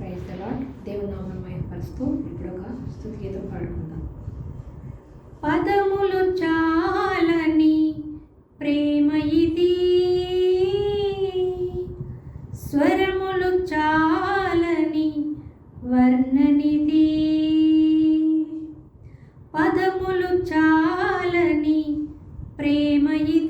Praise ఇప్పుడు ఒక పాడుకుందాం. పదములు చాలని ప్రేమ ఇది. స్వరములు చాలని వర్ణనిది. పదములు చాలని ప్రేమ ఇది.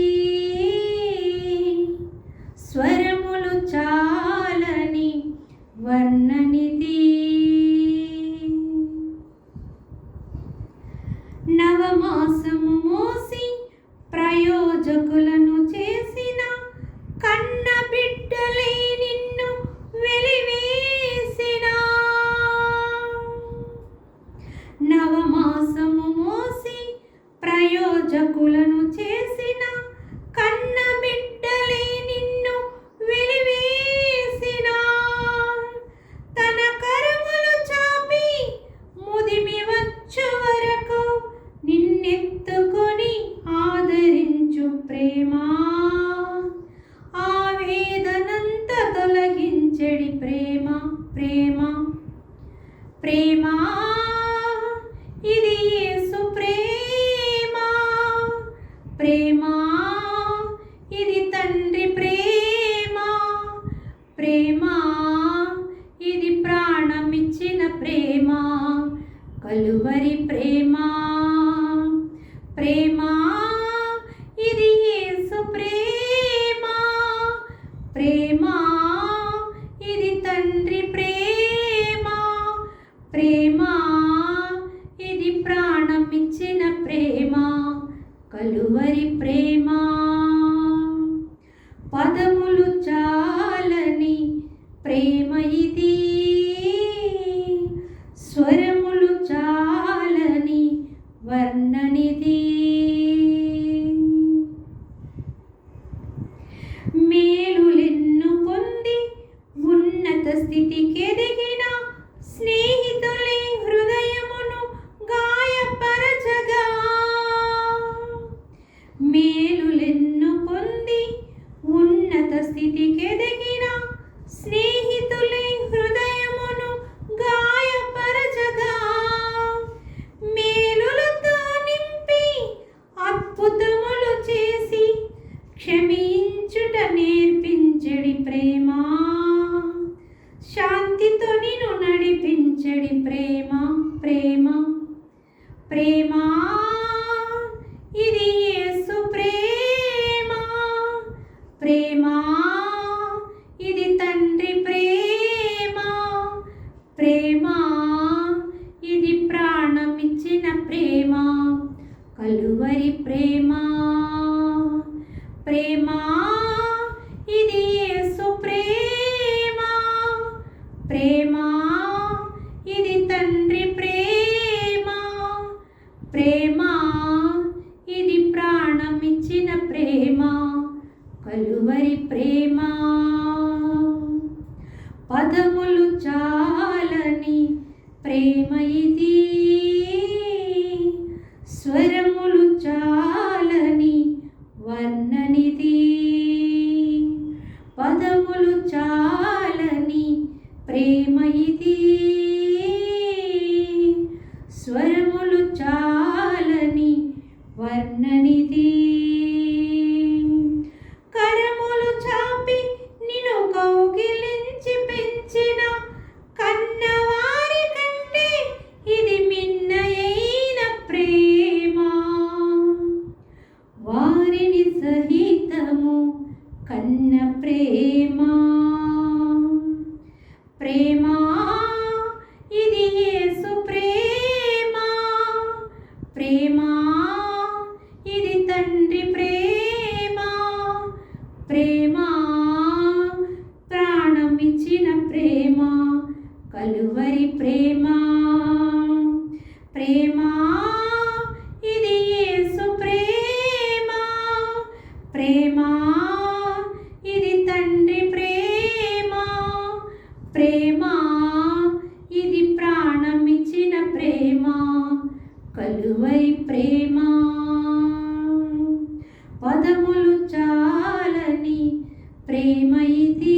వలువరి ప్రేమ? ప్రేమా మేలులెన్ను పొంది ఉన్నత స్థితికి ఎదిగిన స్నేహి మించిన ప్రేమ కలువరి ప్రేమ. పదములు చాలని ప్రేమ ఇది. స్వరం ప్రేమ. ప్రేమా వలువై ప్రేమ. పదములు చాలని ప్రేమ ఇది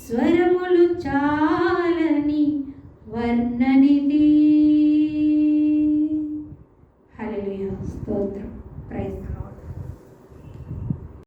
స్వరములు చాలని వర్ణని